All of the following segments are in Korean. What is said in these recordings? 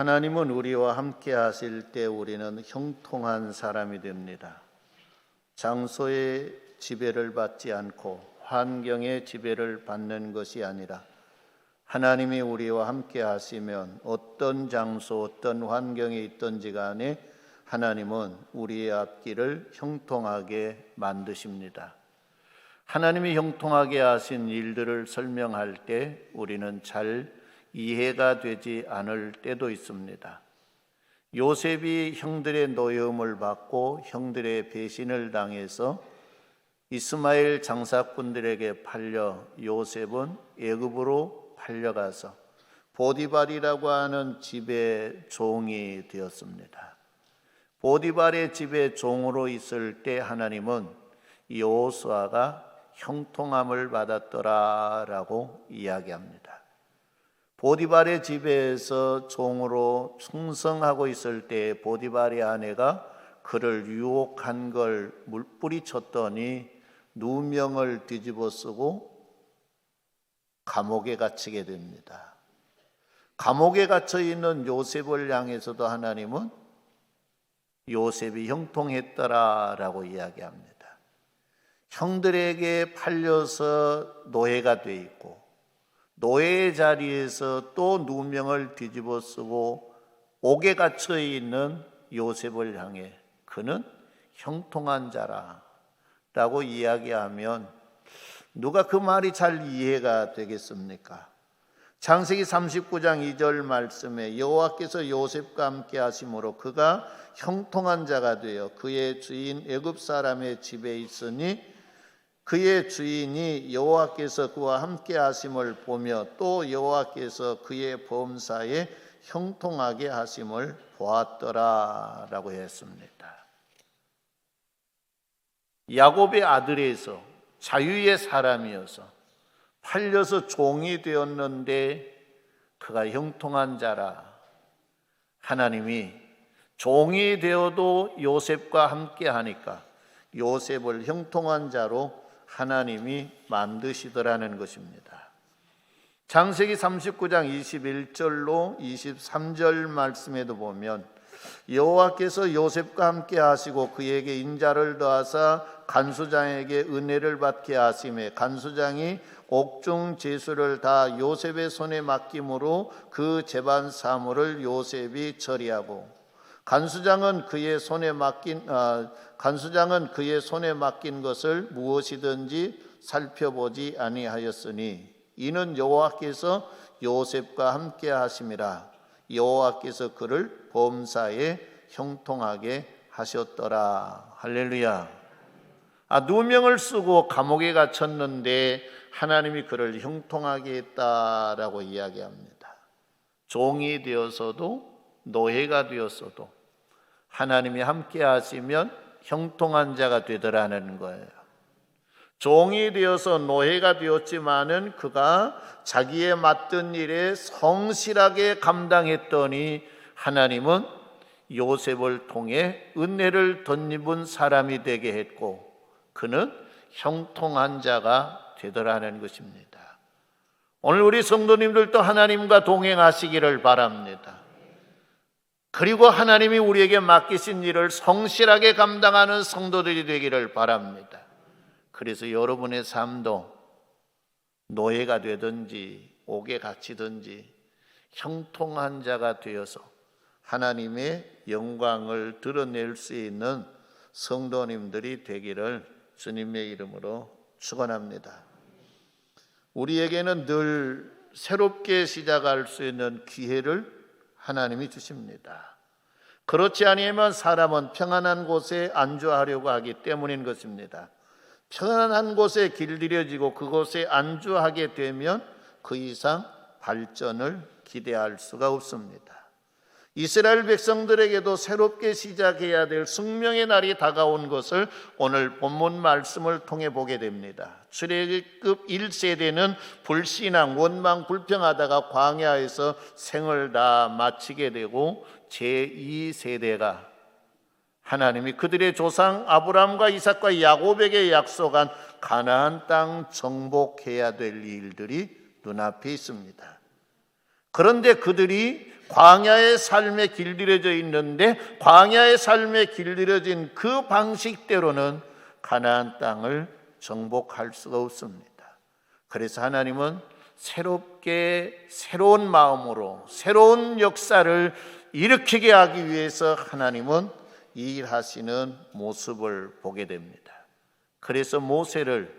하나님은 우리와 함께 하실 때 우리는 형통한 사람이 됩니다. 장소의 지배를 받지 않고 환경의 지배를 받는 것이 아니라 하나님이 우리와 함께 하시면 어떤 장소, 어떤 환경에 있든지 간에 하나님은 우리의 앞길을 형통하게 만드십니다. 하나님이 형통하게 하신 일들을 설명할 때 우리는 잘 이해가 되지 않을 때도 있습니다. 요셉이 형들의 노여움을 받고 형들의 배신을 당해서 이스마엘 장사꾼들에게 팔려 요셉은 애굽으로 팔려가서 보디발이라고 하는 집의 종이 되었습니다. 보디발의 집의 종으로 있을 때 하나님은 여호수아가 형통함을 받았더라라고 이야기합니다. 보디발의 집에서 종으로 충성하고 있을 때 보디발의 아내가 그를 유혹한 걸 물뿌리 쳤더니 누명을 뒤집어 쓰고 감옥에 갇히게 됩니다. 감옥에 갇혀 있는 요셉을 향해서도 하나님은 요셉이 형통했더라라고 이야기합니다. 형들에게 팔려서 노예가 돼 있고 노예의 자리에서 또 누명을 뒤집어 쓰고 옥에 갇혀 있는 요셉을 향해 그는 형통한 자라 라고 이야기하면 누가 그 말이 잘 이해가 되겠습니까? 창세기 39장 2절 말씀에 여호와께서 요셉과 함께 하심으로 그가 형통한 자가 되어 그의 주인 애굽 사람의 집에 있으니 그의 주인이 여호와께서 그와 함께 하심을 보며 또 여호와께서 그의 범사에 형통하게 하심을 보았더라라고 했습니다. 야곱의 아들에서 자유의 사람이어서 팔려서 종이 되었는데 그가 형통한 자라 하나님이 종이 되어도 요셉과 함께 하니까 요셉을 형통한 자로 하나님이 만드시더라는 것입니다. 장세기 39장 21절로 23절 말씀에도 보면 여호와께서 요셉과 함께 하시고 그에게 인자를 더하사 간수장에게 은혜를 받게 하심에 간수장이 옥중 제수를 다 요셉의 손에 맡김으로 그 재반 사물을 요셉이 처리하고 간수장은 그의 손에 맡긴 아, 간수장은 그의 손에 맡긴 것을 무엇이든지 살펴보지 아니하였으니 이는 여호와께서 요셉과 함께 하심이라. 여호와께서 그를 범사에 형통하게 하셨더라. 할렐루야. 아 누명을 쓰고 감옥에 갇혔는데 하나님이 그를 형통하게 했다라고 이야기합니다. 종이 되어서도 노예가 되었어도 하나님이 함께 하시면 형통한 자가 되더라는 거예요. 종이 되어서 노예가 되었지만은 그가 자기의 맡은 일에 성실하게 감당했더니 하나님은 요셉을 통해 은혜를 덧입은 사람이 되게 했고 그는 형통한 자가 되더라는 것입니다. 오늘 우리 성도님들도 하나님과 동행하시기를 바랍니다. 그리고 하나님이 우리에게 맡기신 일을 성실하게 감당하는 성도들이 되기를 바랍니다. 그래서 여러분의 삶도 노예가 되든지 옥에 갇히든지 형통한 자가 되어서 하나님의 영광을 드러낼 수 있는 성도님들이 되기를 주님의 이름으로 축원합니다. 우리에게는 늘 새롭게 시작할 수 있는 기회를 하나님이 주십니다. 그렇지 아니하면 사람은 평안한 곳에 안주하려고 하기 때문인 것입니다. 평안한 곳에 길들여지고 그곳에 안주하게 되면 그 이상 발전을 기대할 수가 없습니다. 이스라엘 백성들에게도 새롭게 시작해야 될 숙명의 날이 다가온 것을 오늘 본문 말씀을 통해 보게 됩니다. 출애굽 1세대는 불신앙, 원망, 불평하다가 광야에서 생을 다 마치게 되고 제2세대가 하나님이 그들의 조상 아브라함과 이삭과 야곱에게 약속한 가나안 땅 정복해야 될 일들이 눈앞에 있습니다. 그런데 그들이 광야의 삶에 길들여져 있는데 광야의 삶에 길들여진 그 방식대로는 가나안 땅을 정복할 수가 없습니다. 그래서 하나님은 새롭게 새로운 마음으로 새로운 역사를 일으키게 하기 위해서 하나님은 이 일하시는 모습을 보게 됩니다. 그래서 모세를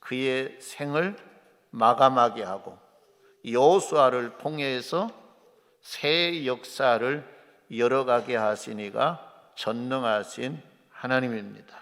그의 생을 마감하게 하고 여호수아를 통해서 새 역사를 열어가게 하시니가 전능하신 하나님입니다.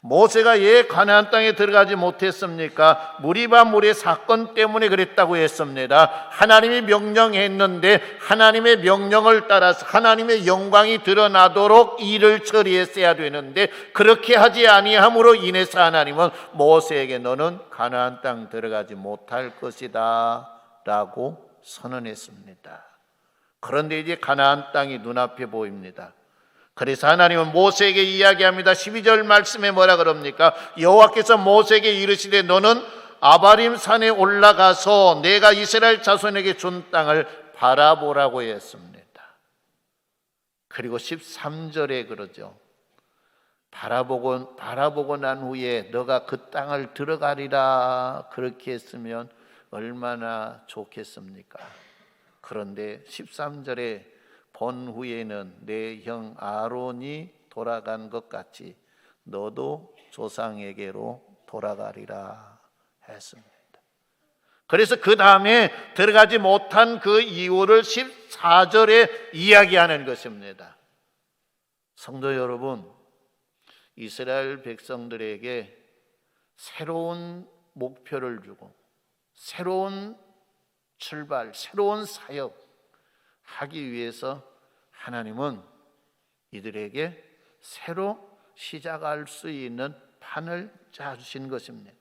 모세가 예 가나안 땅에 들어가지 못했습니까? 무리바 물의 사건 때문에 그랬다고 했습니다. 하나님이 명령했는데 하나님의 명령을 따라서 하나님의 영광이 드러나도록 일을 처리했어야 되는데 그렇게 하지 아니함으로 인해서 하나님은 모세에게 너는 가나안 땅 들어가지 못할 것이다라고 선언했습니다. 그런데 이제 가나안 땅이 눈앞에 보입니다. 그래서 하나님은 모세에게 이야기합니다. 12절 말씀에 뭐라 그럽니까? 여호와께서 모세에게 이르시되 너는 아바림 산에 올라가서 내가 이스라엘 자손에게 준 땅을 바라보라고 했습니다. 그리고 13절에 그러죠. 바라보고 바라보고 난 후에 너가 그 땅을 들어가리라 그렇게 했으면 얼마나 좋겠습니까? 그런데 13절에 본 후에는 내 형 아론이 돌아간 것 같이 너도 조상에게로 돌아가리라 했습니다. 그래서 그 다음에 들어가지 못한 그 이유를 14절에 이야기하는 것입니다. 성도 여러분, 이스라엘 백성들에게 새로운 목표를 주고 새로운 출발, 새로운 사역 하기 위해서 하나님은 이들에게 새로 시작할 수 있는 판을 짜주신 것입니다.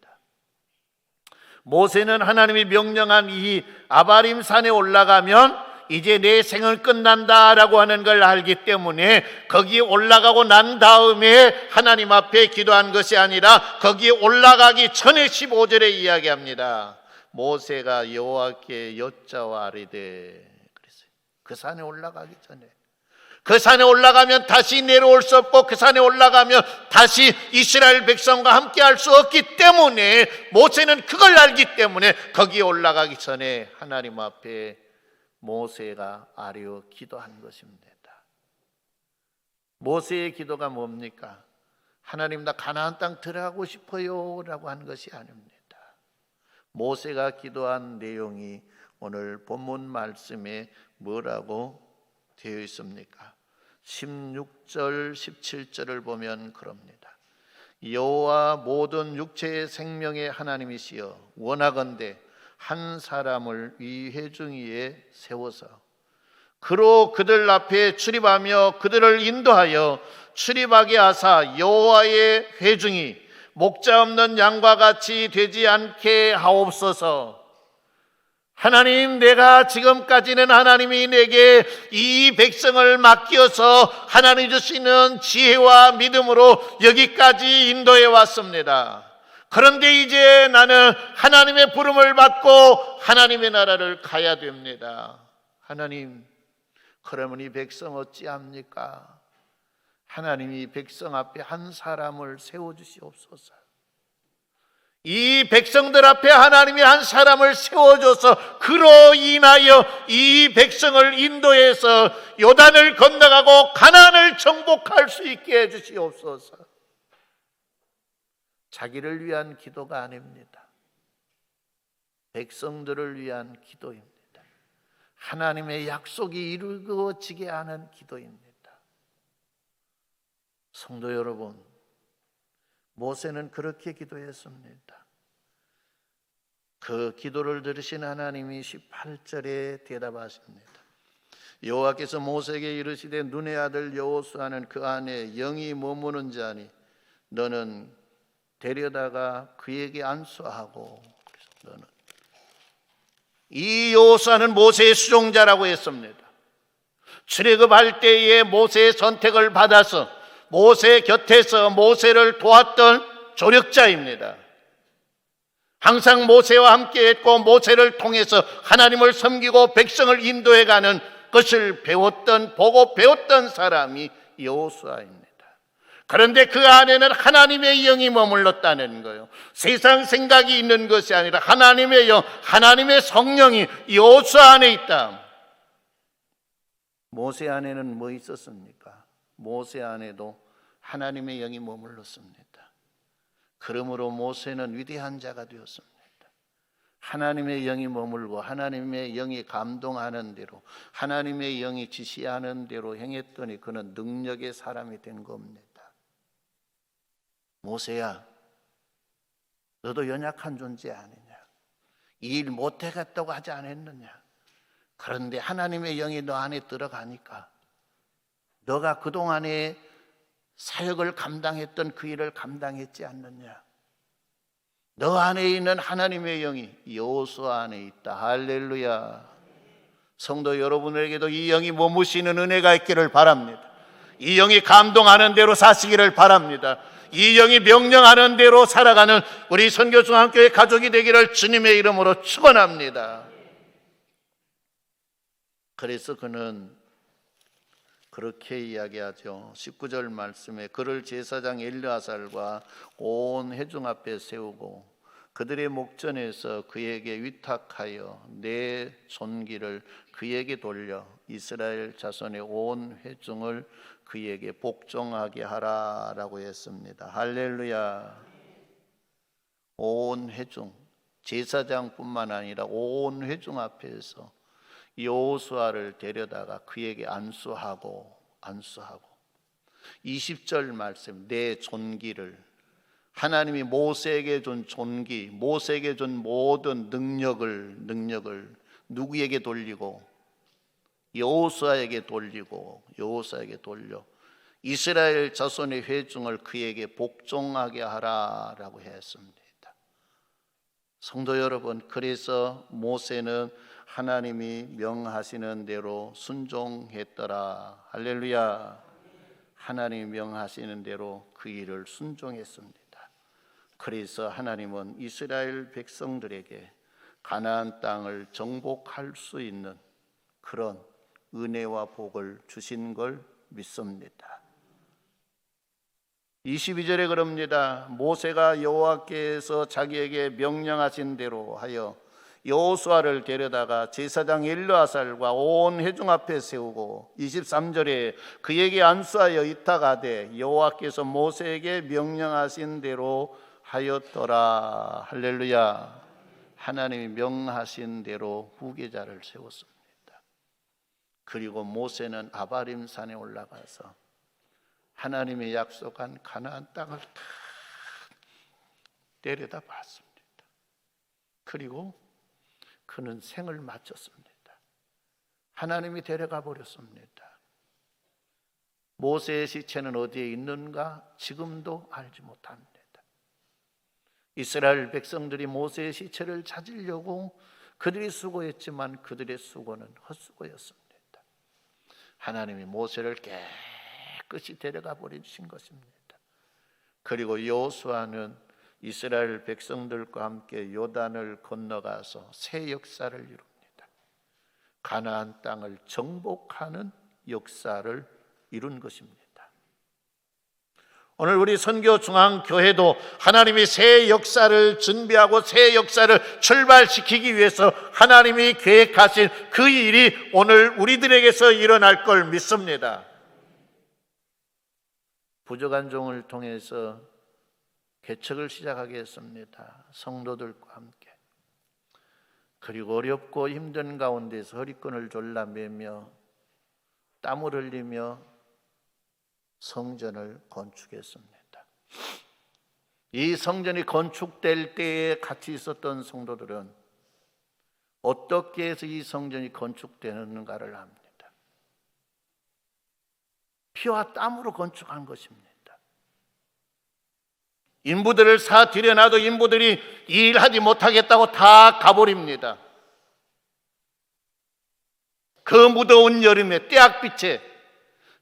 모세는 하나님이 명령한 이 아바림 산에 올라가면 이제 내 생은 끝난다라고 하는 걸 알기 때문에 거기 올라가고 난 다음에 하나님 앞에 기도한 것이 아니라 거기 올라가기 전에 15절에 이야기합니다. 모세가 여호와께 여자와 아리되 그랬어요. 그 산에 올라가기 전에 그 산에 올라가면 다시 내려올 수 없고 그 산에 올라가면 다시 이스라엘 백성과 함께 할 수 없기 때문에 모세는 그걸 알기 때문에 거기에 올라가기 전에 하나님 앞에 모세가 아뢰어 기도한 것입니다. 모세의 기도가 뭡니까? 하나님 나 가나안 땅 들어가고 싶어요라고 한 것이 아닙니다. 모세가 기도한 내용이 오늘 본문 말씀에 뭐라고 되어 있습니까? 16절 17절을 보면 그럽니다. 여호와 모든 육체의 생명의 하나님이시여 원하건대 한 사람을 이 회중위에 세워서 그로 그들 앞에 출입하며 그들을 인도하여 출입하게 하사 여호와의 회중이 목자 없는 양과 같이 되지 않게 하옵소서. 하나님, 내가 지금까지는 하나님이 내게 이 백성을 맡겨서 하나님 주시는 지혜와 믿음으로 여기까지 인도해 왔습니다. 그런데 이제 나는 하나님의 부름을 받고 하나님의 나라를 가야 됩니다. 하나님, 그러면 이 백성 어찌합니까? 하나님이 백성 앞에 한 사람을 세워 주시옵소서. 이 백성들 앞에 하나님이 한 사람을 세워줘서 그로 인하여 이 백성을 인도해서 요단을 건너가고 가나안을 정복할 수 있게 해주시옵소서. 자기를 위한 기도가 아닙니다. 백성들을 위한 기도입니다. 하나님의 약속이 이루어지게 하는 기도입니다. 성도 여러분, 모세는 그렇게 기도했습니다. 그 기도를 들으신 하나님이 18절에 대답하십니다. 여호와께서 모세에게 이르시되 눈의 아들 여호수아는 그 안에 영이 머무는 자니 너는 데려다가 그에게 안수하고 너는 이 여호수아는 모세의 수종자라고 했습니다. 출애굽할 때에 모세의 선택을 받아서 모세 곁에서 모세를 도왔던 조력자입니다. 항상 모세와 함께 했고 모세를 통해서 하나님을 섬기고 백성을 인도해 가는 것을 배웠던 보고 배웠던 사람이 여호수아입니다. 그런데 그 안에는 하나님의 영이 머물렀다는 거예요. 세상 생각이 있는 것이 아니라 하나님의 영, 하나님의 성령이 여호수아 안에 있다. 모세 안에는 뭐 있었습니까? 모세 안에도 하나님의 영이 머물렀습니다. 그러므로 모세는 위대한 자가 되었습니다. 하나님의 영이 머물고 하나님의 영이 감동하는 대로 하나님의 영이 지시하는 대로 행했더니 그는 능력의 사람이 된 겁니다. 모세야, 너도 연약한 존재 아니냐? 이 일 못해갔다고 하지 않았느냐? 그런데 하나님의 영이 너 안에 들어가니까 너가 그동안에 사역을 감당했던 그 일을 감당했지 않느냐? 너 안에 있는 하나님의 영이 여호수 안에 있다. 할렐루야. 성도 여러분에게도 이 영이 머무시는 은혜가 있기를 바랍니다. 이 영이 감동하는 대로 사시기를 바랍니다. 이 영이 명령하는 대로 살아가는 우리 선교중앙교회 가족이 되기를 주님의 이름으로 축원합니다. 그래서 그는 그렇게 이야기하죠. 19절 말씀에 그를 제사장 엘르아살과 온 회중 앞에 세우고 그들의 목전에서 그에게 위탁하여 내 존귀를 그에게 돌려 이스라엘 자손의 온 회중을 그에게 복종하게 하라라고 했습니다. 할렐루야. 온 회중 제사장뿐만 아니라 온 회중 앞에서 여호수아를 데려다가 그에게 안수하고 안수하고. 20절 말씀 내 존귀를. 하나님이 모세에게 준 존귀, 모세에게 준 모든 능력을 능력을 누구에게 돌리고? 여호수아에게 돌리고 여호수아에게 돌려. 이스라엘 자손의 회중을 그에게 복종하게 하라라고 했습니다. 성도 여러분, 그래서 모세는 하나님이 명하시는 대로 순종했더라. 할렐루야. 하나님이 명하시는 대로 그 일을 순종했습니다. 그래서 하나님은 이스라엘 백성들에게 가나안 땅을 정복할 수 있는 그런 은혜와 복을 주신 걸 믿습니다. 22절에 그럽니다. 모세가 여호와께서 자기에게 명령하신 대로 하여 여호수아를 데려다가 제사장 엘르아살과 온 회중 앞에 세우고 23절에 그에게 안수하여 이타가되 여호와께서 모세에게 명령하신 대로 하였더라 할렐루야 하나님이 명하신 대로 후계자를 세웠습니다. 그리고 모세는 아바림 산에 올라가서 하나님의 약속한 가나안 땅을 다 내려다 봤습니다. 그리고 그는 생을 마쳤습니다. 하나님이 데려가 버렸습니다. 모세의 시체는 어디에 있는가 지금도 알지 못합니다. 이스라엘 백성들이 모세의 시체를 찾으려고 그들이 수고했지만 그들의 수고는 헛수고였습니다. 하나님이 모세를 깨끗이 데려가 버리신 것입니다. 그리고 여호수아는 이스라엘 백성들과 함께 요단을 건너가서 새 역사를 이룹니다. 가나안 땅을 정복하는 역사를 이룬 것입니다. 오늘 우리 선교 중앙 교회도 하나님이 새 역사를 준비하고 새 역사를 출발시키기 위해서 하나님이 계획하신 그 일이 오늘 우리들에게서 일어날 걸 믿습니다. 부족한 종을 통해서 개척을 시작하겠습니다. 성도들과 함께. 그리고 어렵고 힘든 가운데서 허리끈을 졸라매며 땀을 흘리며 성전을 건축했습니다. 이 성전이 건축될 때에 같이 있었던 성도들은 어떻게 해서 이 성전이 건축되는가를 압니다. 피와 땀으로 건축한 것입니다. 인부들을 사 들여놔도 인부들이 일하지 못하겠다고 다 가버립니다. 그 무더운 여름에 떼약빛에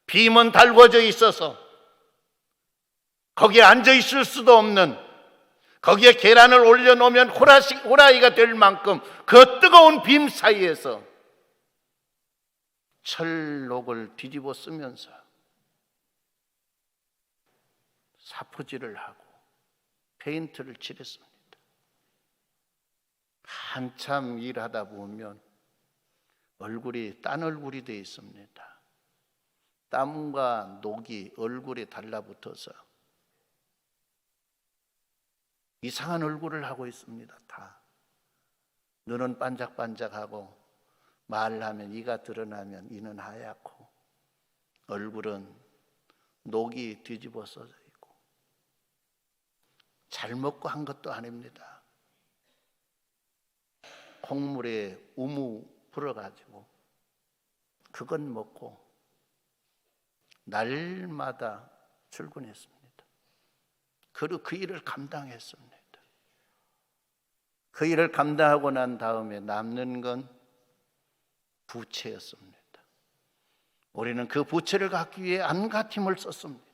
빔은 달궈져 있어서 거기에 앉아 있을 수도 없는 거기에 계란을 올려놓으면 호라시, 호라이가 될 만큼 그 뜨거운 빔 사이에서 철록을 뒤집어 쓰면서 사포질을 하고 페인트를 칠했습니다. 한참 일하다 보면 얼굴이 딴 얼굴이 되어 있습니다. 땀과 녹이 얼굴에 달라붙어서 이상한 얼굴을 하고 있습니다. 다 눈은 반짝반짝하고 말하면 이가 드러나면 이는 하얗고 얼굴은 녹이 뒤집어 써져 있고 잘 먹고 한 것도 아닙니다. 콩물에 우무 불어가지고 그건 먹고 날마다 출근했습니다. 그리고 그 일을 감당했습니다. 그 일을 감당하고 난 다음에 남는 건 부채였습니다. 우리는 그 부채를 갚기 위해 안가 힘을 썼습니다.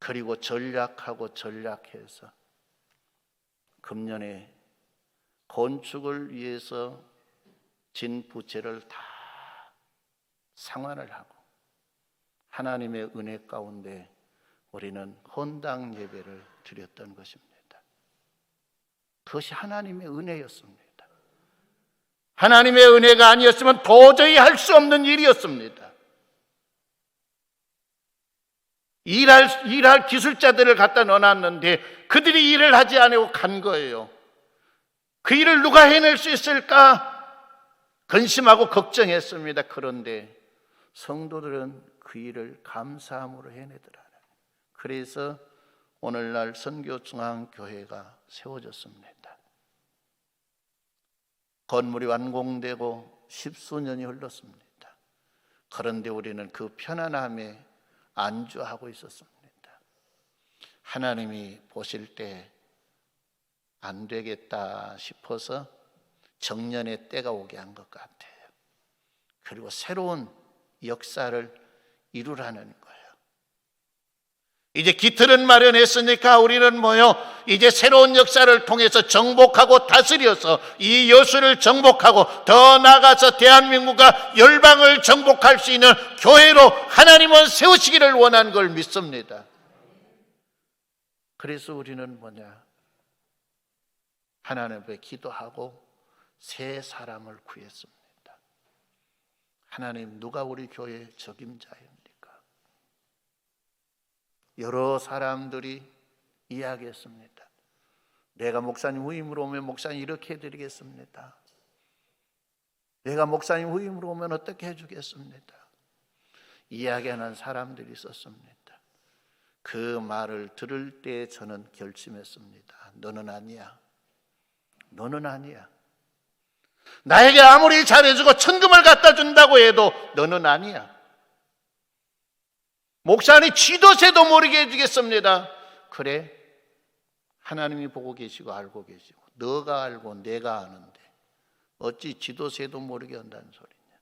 그리고 전략하고 전략해서 금년에 건축을 위해서 진 부채를 다 상환을 하고 하나님의 은혜 가운데 우리는 헌당 예배를 드렸던 것입니다. 그것이 하나님의 은혜였습니다. 하나님의 은혜가 아니었으면 도저히 할 수 없는 일이었습니다. 일할, 일할 기술자들을 갖다 넣어놨는데 그들이 일을 하지 않고 간 거예요. 그 일을 누가 해낼 수 있을까? 근심하고 걱정했습니다. 그런데 성도들은 그 일을 감사함으로 해내더라. 그래서 오늘날 선교중앙교회가 세워졌습니다. 건물이 완공되고 십수년이 흘렀습니다. 그런데 우리는 그 편안함에 안주하고 있었습니다. 하나님이 보실 때 안 되겠다 싶어서 정년의 때가 오게 한 것 같아요. 그리고 새로운 역사를 이루라는. 이제 기틀은 마련했으니까 우리는 뭐요? 이제 새로운 역사를 통해서 정복하고 다스려서 이 여수를 정복하고 더 나아가서 대한민국과 열방을 정복할 수 있는 교회로 하나님은 세우시기를 원한 걸 믿습니다. 그래서 우리는 뭐냐? 하나님 앞에 기도하고 새 사람을 구했습니다. 하나님 누가 우리 교회 적임자입니까? 여러 사람들이 이야기했습니다. 내가 목사님 후임으로 오면 목사님 이렇게 해드리겠습니다. 내가 목사님 후임으로 오면 어떻게 해주겠습니다. 이야기하는 사람들이 있었습니다. 그 말을 들을 때 저는 결심했습니다. 너는 아니야. 너는 아니야. 나에게 아무리 잘해주고 천금을 갖다 준다고 해도 너는 아니야. 목사님 지도새도 모르게 해주겠습니다. 그래. 하나님이 보고 계시고 알고 계시고 너가 알고 내가 아는데 어찌 지도새도 모르게 한다는 소리냐.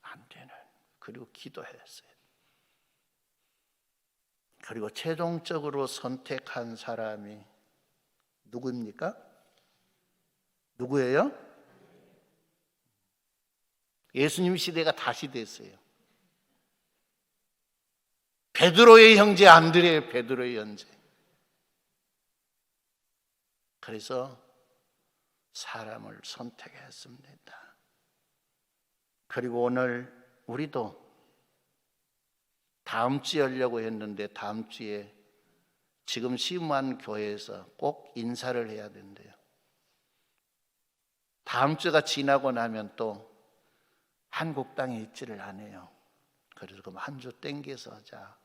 안 되는. 그리고 기도했어요. 그리고 최종적으로 선택한 사람이 누구입니까? 누구예요? 예수님 시대가 다시 됐어요. 베드로의 형제 안드레 베드로의 형제. 그래서 사람을 선택했습니다. 그리고 오늘 우리도 다음 주에 하려고 했는데 다음 주에 지금 심한 교회에서 꼭 인사를 해야 된대요. 다음 주가 지나고 나면 또 한국 땅에 있지를 않아요. 그래서 그럼 한 주 땡겨서 하자.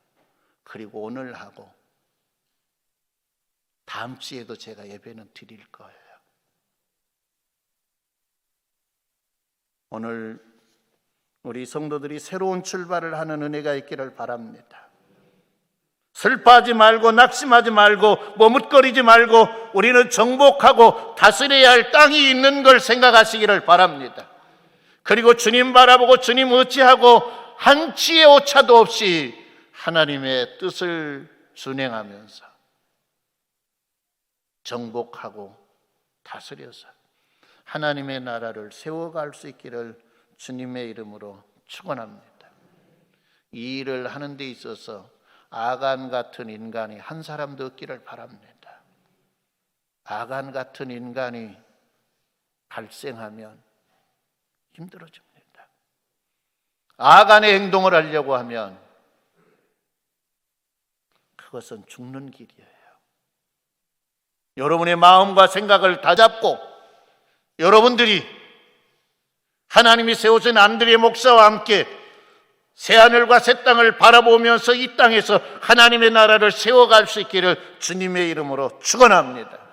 그리고 오늘 하고 다음 주에도 제가 예배는 드릴 거예요. 오늘 우리 성도들이 새로운 출발을 하는 은혜가 있기를 바랍니다. 슬퍼하지 말고 낙심하지 말고 머뭇거리지 말고 우리는 정복하고 다스려야 할 땅이 있는 걸 생각하시기를 바랍니다. 그리고 주님 바라보고 주님 의지하고 한치의 오차도 없이 하나님의 뜻을 순행하면서 정복하고 다스려서 하나님의 나라를 세워갈 수 있기를 주님의 이름으로 축원합니다. 이 일을 하는 데 있어서 아간 같은 인간이 한 사람도 없기를 바랍니다. 아간 같은 인간이 발생하면 힘들어집니다. 아간의 행동을 하려고 하면 그것은 죽는 길이에요. 여러분의 마음과 생각을 다잡고 여러분들이 하나님이 세우신 안드레 목사와 함께 새 하늘과 새 땅을 바라보면서 이 땅에서 하나님의 나라를 세워갈 수 있기를 주님의 이름으로 축원합니다.